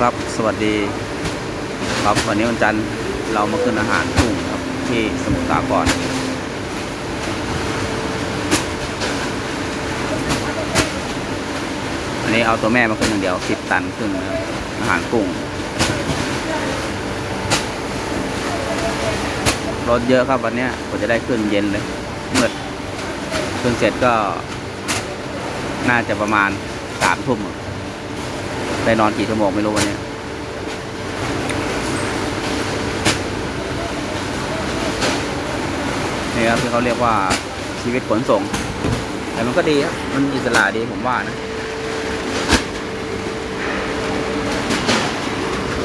ครับ สวัสดีครับวันนี้วันจันทร์เรามาขึ้นอาหารกุ้งครับที่สมุทรสาครอันนี้เอาตัวแม่มาขึ้นอย่างเดียวสิบตันขึ้นนะครับอาหารกุ้งรถเยอะครับวันนี้ยกว่าจะได้ขึ้นเย็นเลยมืดขึ้นเสร็จก็ น่าจะประมาณสามทุ่ม ได้นอนกี่ชั่วโมงไม่รู้วันนี้นี่ครับที่เขาเรียกว่าชีวิตขนส่ง แต่มันก็ดีครับ มันอิสระดีผมว่านะ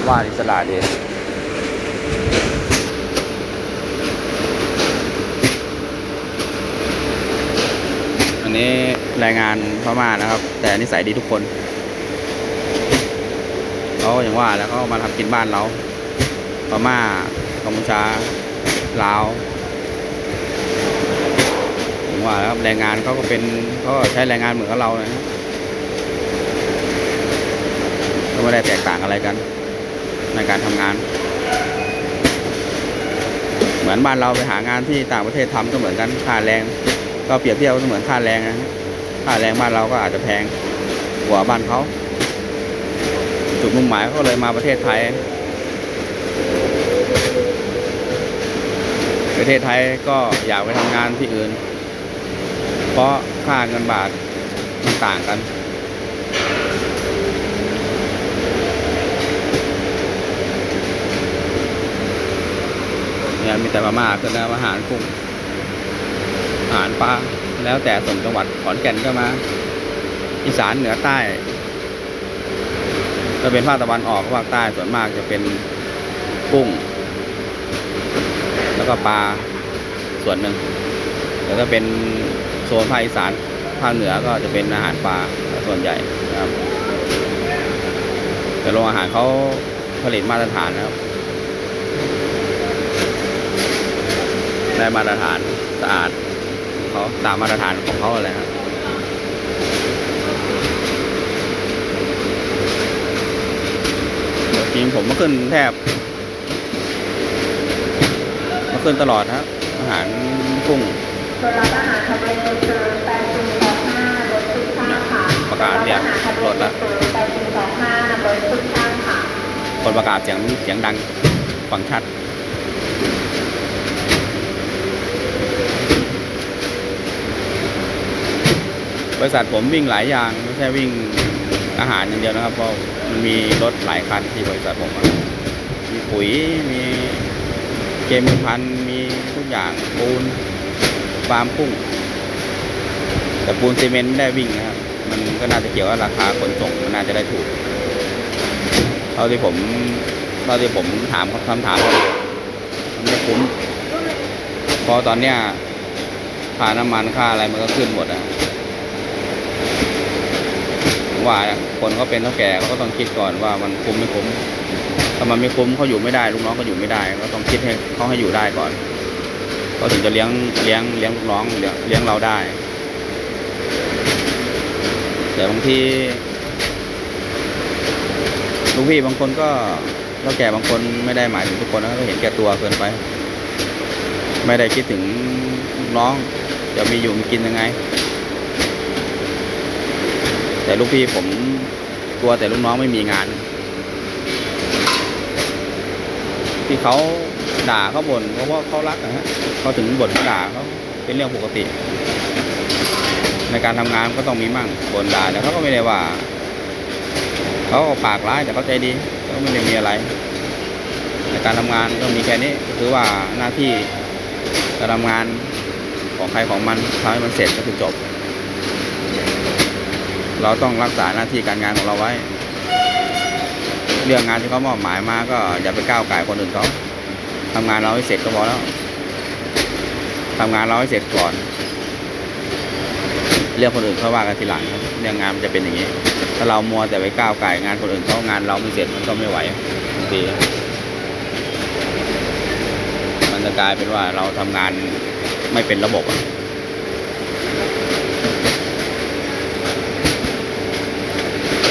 ว่าอิสระดีอันนี้แรงงานพม่านะครับ แต่นิสัยดีทุกคน เขาอย่างว่าแล้วเขามาทำกินบ้านเราพม่ากัมพูชาลาวอย่างว่าแล้วแรงงานเขาก็เป็นเขาใช้แรงงานเหมือนกับเรานะก็ไม่ได้แตกต่างอะไรกัน ในการทำงาน เหมือนบ้านเราไปหางานที่ต่างประเทศทำก็เหมือนกันค่าแรง ก็เปรียบเทียบก็เหมือนค่าแรงนะฮะค่าแรงบ้านเราก็อาจจะแพงกว่าบ้านเขา จุดมุ่งหมายเขาเลยมาประเทศไทย ประเทศไทยก็อยากไปทำงานที่อื่น เพราะค่าเงินบาทมันต่างกันเนี่ยมีแต่มาม่าคือนะอาหารกุ้งอาหารปลาแล้วแต่ส่วนจังหวัดขอนแก่นก็มา อีสานเหนือใต้ ก็เป็นภาคตะวันออกภาคใต้ส่วนมากจะเป็นกุ้ง แล้วก็ปลาส่วนหนึ่งแล้วก็เป็นโซนภาคอีสานภาคเหนือก็จะเป็นอาหารปลาส่วนใหญ่นะครับ แต่โรงอาหารเขาผลิตมาตรฐานนะครับ ได้มาตรฐานสะอาดเขาตามมาตรฐานของเขาอะไรครับจริง ผมมาขึ้นแทบมาขึ้นตลอดนะครับอาหารกุ้งส่วนร้านอาหารทะเลคือแปดสี่สองห้ารถทุกท่านค่ะประกาศเรียกรถแล้วแปดสี่สองห้ารถทุกท่านค่ะคนประกาศเสียงเสียงดังฟังชัดบริษัทผมวิ่งหลายอย่างไม่ใช่วิ่งอาหารอย่างเดียวนะครับเพราะ มีรถหลายคันที่บริษัทผมมีปุ๋ยมีเคมีพันมีทุกอย่างปูนฟาร์มกุ้งแต่ปูนซีเมนต์ไม่ได้วิ่งนะครับ มันก็น่าจะเกี่ยวกับราคาขนส่งมันน่าจะได้ถูกเท่าที่ผมเท่าที่ผมถามคำถามมันไม่คุ้มเพราะตอนเนี้ยค่าน้ำมันค่าอะไรมันก็ขึ้นหมดอะ ว่าคนเขาเป็นเท่าแก่เขาก็ต้องคิดก่อนว่ามันคุ้มไม่คุ้มถ้ามันไม่คุ้มเขาอยู่ไม่ได้ลูกน้องก็อยู่ไม่ได้ ก็ต้องคิดให้เขาให้อยู่ได้ก่อนเขาถึงจะเลี้ยงเลี้ยงเลี้ยงลูกน้องเลี้ยงเราได้ แต่บางทีลูกพี่บางคนก็เท่าแก่บางคนไม่ได้หมายถึงทุกคนนะก็เห็นแก่ตัวเกินไป ไม่ได้คิดถึงลูกน้องจะมีอยู่มีกินยังไง แต่ลูกพี่ผมกลัวแต่ลูกน้องไม่มีงาน ที่เขาด่าเขาบ่นเพราะว่าเขารักนะฮะเขาถึงบ่นเขาด่าเขาเป็นเรื่องปกติ ในการทำงานก็ต้องมีมั่งบ่นด่าแต่เขาก็ไม่ได้ว่าเขาก็ปากร้ายแต่เขาใจดีเขาไม่ได้มีอะไร ในการทำงานก็มีแค่นี้ก็คือว่าหน้าที่การทำงานของใครของมันทำให้มันเสร็จก็คือจบ เราต้องรักษาหน้าที่การงานของเราไว้ เรื่องงานที่เขามอบหมายมาก็อย่าไปก้าวไก่คนอื่นเขาทำงานเราให้เสร็จก็พอแล้วทำงานเราให้เสร็จก่อน เรื่องคนอื่นเขาว่ากันทีหลังครับเรื่องงานมันจะเป็นอย่างนี้ ถ้าเรามัวแต่ไปก้าวไก่งานคนอื่นเขางานเราไม่เสร็จมันก็ไม่ไหวบางทีมันจะกลายเป็นว่าเราทำงานไม่เป็นระบบอะ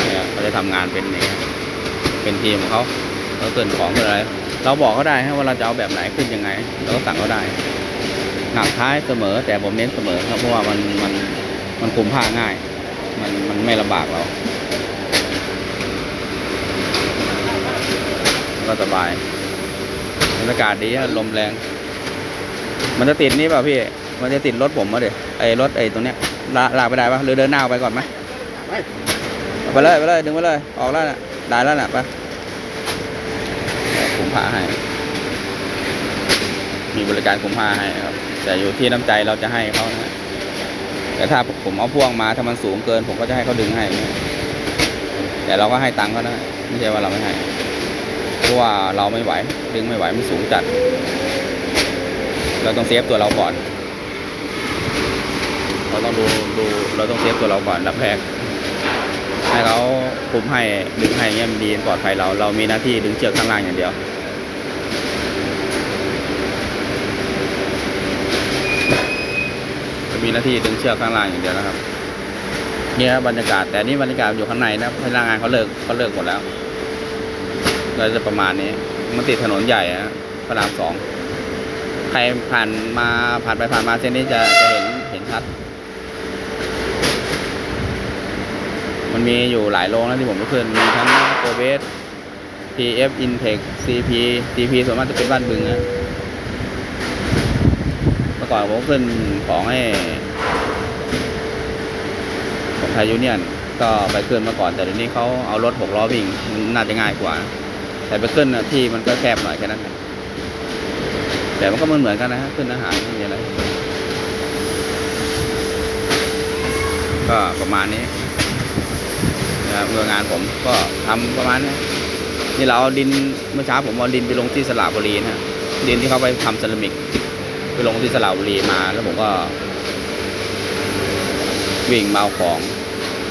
เนี่ยเขา จะทำงานเป็นนี้เป็นเป็นทีมของเขาเขาเกินของเกินอะไรเราบอกเขาได้ฮะว่าเราจะเอาแบบไหนขึ้นยังไงเราก็สั่งเขาได้หนักท้ายเสมอ แต่ผมเน้นเสมอครับเพราะว่ามันมันมันคุมผ้าง่าย มันมันไม่ลำบากเรา ก็สบายบรรยากาศดีลมแรง มันจะติดนี่เปล่าพี่ มันจะติดรถผมมาเดี๋ยไอ้รถไอ้ตรงเนี้ยลาลากไปได้ปะหรือเดินหน้าไปก่อนไหม ไปเลยไปเลยดึงไปเลยออกแล้วน่ะได้แล้วน่ะไปคุมผ้าให้ มีบริการคุมผ้าให้ครับ แต่อยู่ที่น้ำใจเราจะให้เขานะแต่ถ้าผมเอาพ่วงมาถ้ามันสูงเกิน ผมก็จะให้เขาดึงให้แต่เราก็ให้ตังค์เขานะไม่ใช่ว่าเราไม่ให้เพราะว่าเราไม่ไหว ดึงไม่ไหวมันสูงจัด เราต้องเซฟตัวเราก่อนเราต้องดูดูเราต้องเซฟตัวเราก่อนรับแรก ให้เขาคุมให้ดึงให้เงี้ยมันดีปลอดภัยเรา เรามีหน้าที่ดึงเชือกข้างล่างอย่างเดียวจะมีหน้าที่ดึงเชือกข้างล่างอย่างเดียวนะครับเนี่ยบรรยากาศแต่นี่บรรยากาศอยู่ข้างในนะพนักงานเขาเลิกเขาเลิกหมดแล้วก็จะประมาณนี้ มันติดถนนใหญ่อะพระรามสองใครผ่านมาผ่านไปผ่านมาเส้นนี้จะจะเห็นเห็นชัด มันมีอยู่หลายโรงนะที่ผมไปขึ้นมีทั้งโกเบส TF Intech CP CP ส่วนมากจะเป็นบ้านบึงนะเมื่อก่อนผมขึ้นของให้ของไทยยูเนียนก็ไปขึ้นมาก่อน แต่เดี๋ยวนี้เขาเอารถหกล้อวิ่งมันน่าจะง่ายกว่า แต่ไปขึ้นนะที่มันก็แคบหน่อยแค่นั้นแต่มันก็เหมือนเหมือนกันนะฮะขึ้นอาหารไม่มีอะไรก็ประมาณนี้ นะครับเมื่องานผมก็ทำประมาณนี้นี่เราเอาดินเมื่อเช้าผมเอาดินไปลงที่สระบุรีนะดินที่เขาไปทำเซรามิก ไปลงที่สระบุรีมา แล้วผมก็วิ่งเมาเอาของ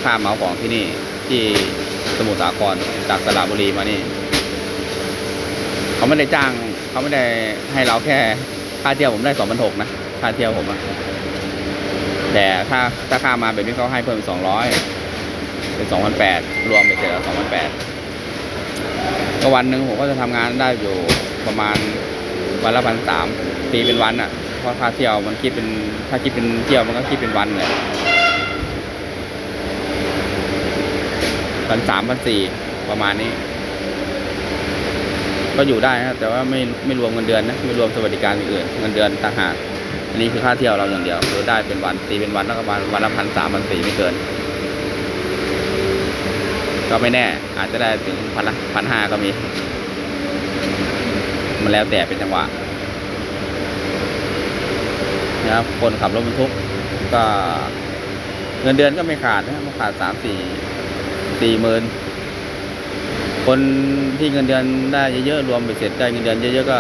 ข้ามเมาเอาของที่นี่ ที่สมุทรสาครจากสระบุรีมานี่ เขาไม่ได้จ้าง เขาไม่ได้ให้เราแค่ค่าเที่ยวผมได้สองพันหกนะค่าเที่ยวผมอะแต่ถ้าถ้าค่ามาแบบนี้เขาให้เพิ่มสองร้อย เป็นสองพันแปดรวมไปเสร็จแล้วสองพันแปดก็วันหนึ่งผมก็จะทำงานได้อยู่ประมาณวันละพันสามตีเป็นวันอะ่ะเพราะค่าเที่ยวมันคิดเป็นถ้าคิดเป็นเที่ยวมันก็คิดเป็นวันเลยพันสามพันสี่ประมาณนี้ ก็อยู่ได้นะแต่ว่าไม่ไม่รวมเงินเดือนนะไม่รวมสวัสดิการอื่นเงินเดือนต่างหากอันนี้คือค่าเที่ยวเราอย่างเดียวคือได้เป็นวันตีเป็นวันแล้วก็วันวันละพันสามพันสี่ไม่เกิน ก็ไม่แน่ อาจจะได้ถึงพันละพันห้าก็มี มันแล้วแต่เป็นจังหวะนะครับคนขับรถบรรทุกก็เงินเดือนก็ไม่ขาดนะมันขาดสามสี่สี่หมื่นคนที่เงินเดือนได้เยอะๆรวมไปเสร็จได้เงินเดือนเยอะๆก็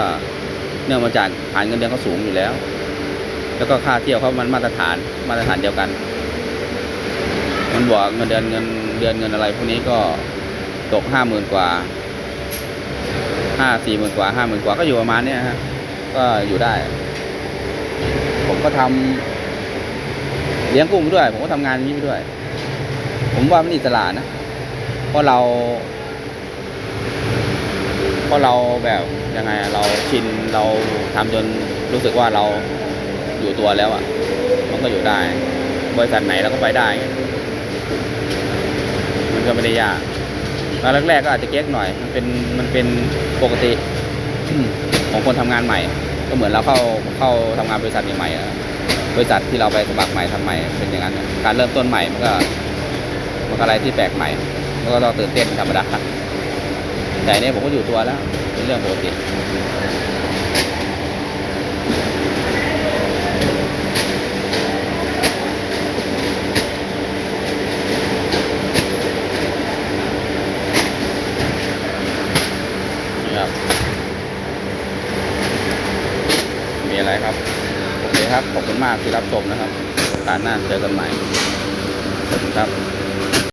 เนื่องมาจากฐานเงินเดือนเขาสูงอยู่แล้ว แล้วก็ค่าเที่ยวเขามันมาตรฐานมาตรฐานเดียวกัน มันบวกเงินเดือนเงิน เดือนเงินอะไรพวกนี้ก็ตกห้าหมื่นกว่าห้าสี่หมื่นกว่าห้าหมื่นกว่าก็อยู่ประมาณเนี้ยฮะก็อยู่ได้ ผมก็ทำเลี้ยงกุ้งไปด้วย ผมก็ทำงานอย่างนี้ไปด้วย ผมว่ามันอิสระนะเพราะเราเพราะเราแบบยังไงเราชินเราทำจนรู้สึกว่าเราอยู่ตัวแล้วอะ มันก็อยู่ได้ บริษัทไหนเราก็ไปได้ ก็ไม่ได้ยากตอนแรกๆก็อาจจะเก๊กหน่อย มันเป็นมันเป็นปกติของคนทำงานใหม่ ก็เหมือนเราเข้าเข้าทำงานบริษัทใหม่ๆบริษัทที่เราไปสมัครใหม่ทำใหม่เป็นอย่างนั้นการเริ่มต้นใหม่มันก็มันก็อะไรที่แปลกใหม่มันก็ต้องตื่นเต้นธรรมดาแต่เนี่ยผมก็อยู่ตัวแล้วเป็นเรื่องปกตินี่ครับ มีอะไรครับ โอเคครับ ขอบคุณ มากที่รับชมนะครับการหน้าเจอกันใหม่ครับ